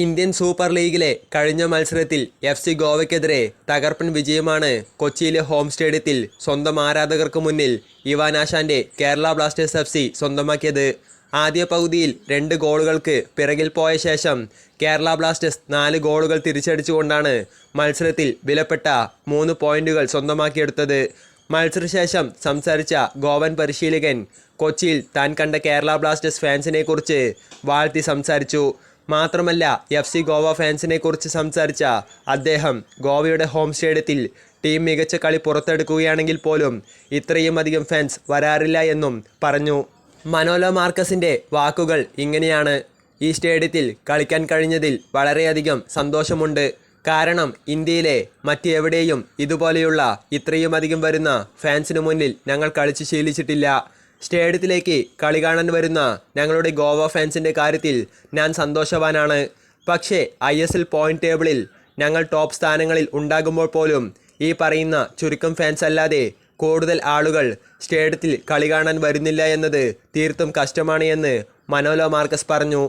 Indian super ലീഗിലെ കഴിഞ്ഞ മത്സരത്തിൽ എഫ് സി ഗോവയ്ക്കെതിരെ തകർപ്പൻ വിജയമാണ് കൊച്ചിയിലെ ഹോം സ്റ്റേഡിയത്തിൽ സ്വന്തം ആരാധകർക്ക് മുന്നിൽ ഇവാനാശാന്റെ കേരള ബ്ലാസ്റ്റേഴ്സ് എഫ് സി സ്വന്തമാക്കിയത്. ആദ്യ പകുതിയിൽ രണ്ട് ഗോളുകൾക്ക് പിറകിൽ പോയ ശേഷം കേരള ബ്ലാസ്റ്റേഴ്സ് നാല് ഗോളുകൾ തിരിച്ചടിച്ചുകൊണ്ടാണ് മത്സരത്തിൽ വിലപ്പെട്ട മൂന്ന് പോയിന്റുകൾ സ്വന്തമാക്കിയെടുത്തത്. മത്സരശേഷം സംസാരിച്ച ഗോവൻ പരിശീലകൻ കൊച്ചിയിൽ താൻ കണ്ട കേരള ബ്ലാസ്റ്റേഴ്സ് ഫാൻസിനെക്കുറിച്ച് വാഴ്ത്തി സംസാരിച്ചു. മാത്രമല്ല എഫ് സി ഗോവ ഫാൻസിനെ കുറിച്ച് സംസാരിച്ച അദ്ദേഹം ഗോവയുടെ ഹോം സ്റ്റേഡിയത്തിൽ ടീം മികച്ച കളി പുറത്തെടുക്കുകയാണെങ്കിൽ പോലും ഇത്രയും അധികം ഫാൻസ് വരാറില്ല എന്നും പറഞ്ഞു. മനോല മാർക്കസിന്റെ വാക്കുകൾ ഇങ്ങനെയാണ്. ഈ സ്റ്റേഡിയത്തിൽ കളിക്കാൻ കഴിഞ്ഞതിൽ വളരെയധികം സന്തോഷമുണ്ട്. കാരണം ഇന്ത്യയിലെ മറ്റെവിടെയും ഇതുപോലെയുള്ള ഇത്രയും അധികം വരുന്ന ഫാൻസിനു മുന്നിൽ ഞങ്ങൾ കളിച്ച് ശീലിച്ചിട്ടില്ല. സ്റ്റേഡിയത്തിലേക്ക് കളി കാണാൻ വരുന്ന ഞങ്ങളുടെ ഗോവ ഫാൻസിന്റെ കാര്യത്തിൽ ഞാൻ സന്തോഷവാനാണ്. പക്ഷേ ഐ എസ് എൽ പോയിന്റ് ടേബിളിൽ ഞങ്ങൾ ടോപ്പ് സ്ഥാനങ്ങളിൽ ഉണ്ടാകുമ്പോൾ പോലും ഈ പറയുന്ന ചുരുക്കം ഫാൻസ് അല്ലാതെ കൂടുതൽ ആളുകൾ സ്റ്റേഡിയത്തിൽ കളി കാണാൻ വരുന്നില്ല എന്നത് തീർത്തും കഷ്ടമാണ് എന്ന് മനോലോ മാർക്കസ് പറഞ്ഞു.